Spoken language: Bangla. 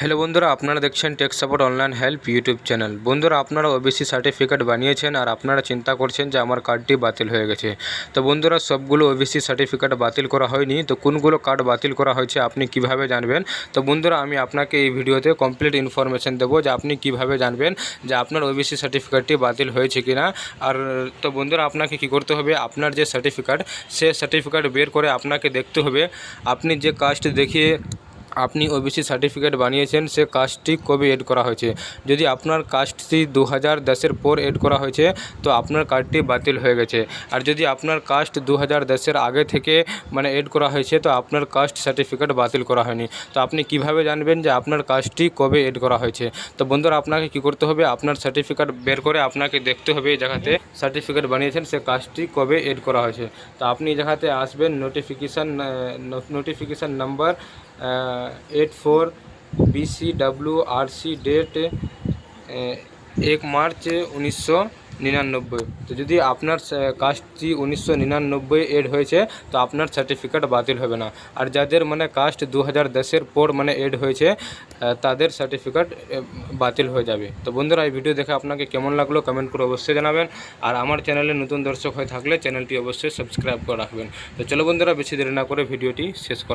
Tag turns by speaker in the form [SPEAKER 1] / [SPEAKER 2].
[SPEAKER 1] হ্যালো বন্ধুরা, আপনারা দেখছেন tech support online help YouTube channel বন্ধুরা, আপনারা ওবিসি সার্টিফিকেট বানিয়েছেন আর আপনারা চিন্তা করছেন যে আমার কার্ডটি বাতিল হয়ে গেছে। তো বন্ধুরা, সবগুলো ওবিসি সার্টিফিকেট বাতিল করা হয়নি। তো কোনগুলো কার্ড বাতিল করা হয়েছে আপনি কীভাবে জানবেন? তো বন্ধুরা, আমি আপনাকে এই ভিডিওতে কমপ্লিট ইনফরমেশন দেবো যে আপনি কীভাবে জানবেন যে আপনার ওবিসি সার্টিফিকেটটি বাতিল হয়েছে কিনা। আর, তো বন্ধুরা, আপনাকে কি করতে হবে? আপনার যে সার্টিফিকেট সে সার্টিফিকেট বের করে আপনাকে দেখতে হবে। আপনি যে কাস্ট দেখিয়ে আপনি ওবিসি সার্টিফিকেট বানিয়েছেন, সে কাস্টটি কবে এড করা হয়েছে? যদি আপনার কাস্টটি দু হাজার দশের পর এড করা হয়েছে, তো আপনার কার্ডটি বাতিল হয়ে গেছে। আর যদি আপনার কাস্ট দু হাজার দশের আগে থেকে মানে এড করা হয়েছে, তো আপনার কাস্ট সার্টিফিকেট বাতিল করা হয়নি। তো আপনি কীভাবে জানবেন যে আপনার কাস্টটি কবে এড করা হয়েছে? তো বন্ধুরা, আপনাকে কি করতে হবে? আপনার সার্টিফিকেট বের করে আপনাকে দেখতে হবে এই জায়গাতে। সার্টিফিকেট বানিয়েছেন, সে কাজটি কবে এড করা হয়েছে? তো আপনি এই জায়গাতে আসবেন notification notification number eight four BC W R C date এক মার্চ উনিশশো নিরানব্বই। তো যদি আপনার কাস্টটি উনিশশো নিরানব্বই এড হয়েছে, তো আপনার সার্টিফিকেট বাতিল হবে না। আর যাদের মানে কাস্ট দু হাজার দশের পর মানে এড হয়েছে তাদের সার্টিফিকেট বাতিল হয়ে যাবে। তো বন্ধুরা, এই ভিডিও দেখে আপনাকে কেমন লাগল কমেন্ট করে অবশ্যই জানাবেন। আর আমার চ্যানেলে নতুন দর্শক হয়ে থাকলে চ্যানেলটি অবশ্যই সাবস্ক্রাইব করে রাখবেন। তো চলো বন্ধুরা, বেশি দেরি না করে ভিডিওটি শেষ করা